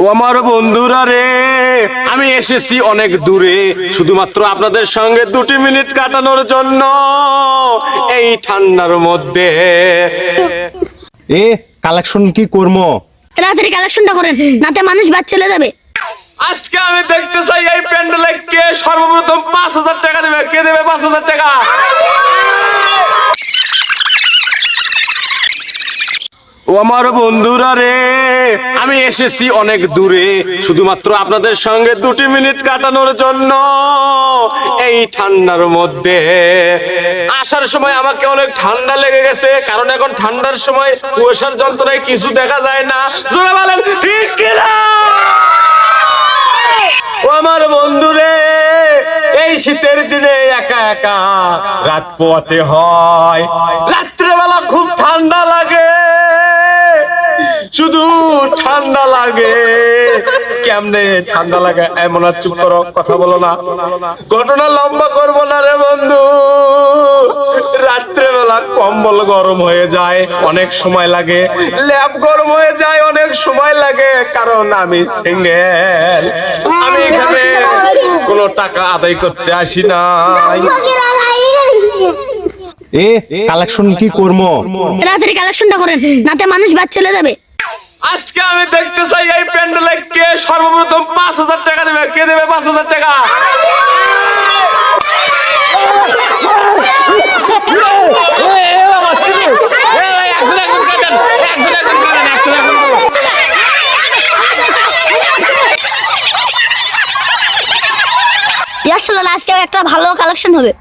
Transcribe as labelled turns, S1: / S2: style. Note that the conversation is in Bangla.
S1: ও আমার বন্ধুরা রে আমি এসেছি অনেক দূরে শুধুমাত্র আপনাদের সঙ্গে দুটি মিনিট কাটানোর জন্য। এই ঠান্ডার মধ্যে।
S2: এ কালেকশন কি করব
S3: তাড়াতাড়ি কালেকশনটা করেন নাতে মানুষ বাদ চলে যাবে।
S1: আজকে আমি দেখতে চাই এই প্যান্ডেলে কে সর্বপ্রথম পাঁচ হাজার টাকা দেবে। কে দেবে পাঁচ হাজার টাকা? ও আমার বন্ধুরা রে আমি এসেছি অনেক দূরে, শুধুমাত্র আপনাদের সঙ্গে দুটি মিনিট কাটানোর জন্য। এই ঠান্ডার মধ্যে আসার সময় আমাকে অনেক ঠান্ডা লেগে গেছে, কারণ এখন ঠান্ডার সময় কুয়াশার যন্ত্রণায় কিছু দেখা যায় না। জোরে বলেন, ঠিক কিনা? ও আমার বন্ধুরে, এই শীতের দিনে একা একা রাত পোয়াতে হয়। রাত্রেবেলা খুব ঠান্ডা লাগে শুধু ঠান্ডা লাগে। কেমনে ঠান্ডা লাগে এমন আর চুপ করো কথা বলো না। ঘটনা লম্বা করব না রে বন্ধু। রাত্রেবেলা কম্বল গরম হয়ে যায় অনেক সময় লাগে। ল্যাব গরম হয়ে যায় অনেক সময় লাগে কারণ আমি সিঙ্গেল আমি এখানে কোনো টাকা আদায় করতে আসি না।
S2: এ কালেকশন কি করব?
S3: তাড়াতাড়ি কালেকশনটা করেন নাতে মানুষ বাদ চলে যাবে।
S1: আজকে আমি দেখতে চাই এই প্যান্ডেলে কে সর্বপ্রথম পাঁচ হাজার টাকা দেবে কে দেবে পাঁচ হাজার টাকা
S3: আসলে আজকে একটা ভালো কালেকশন হবে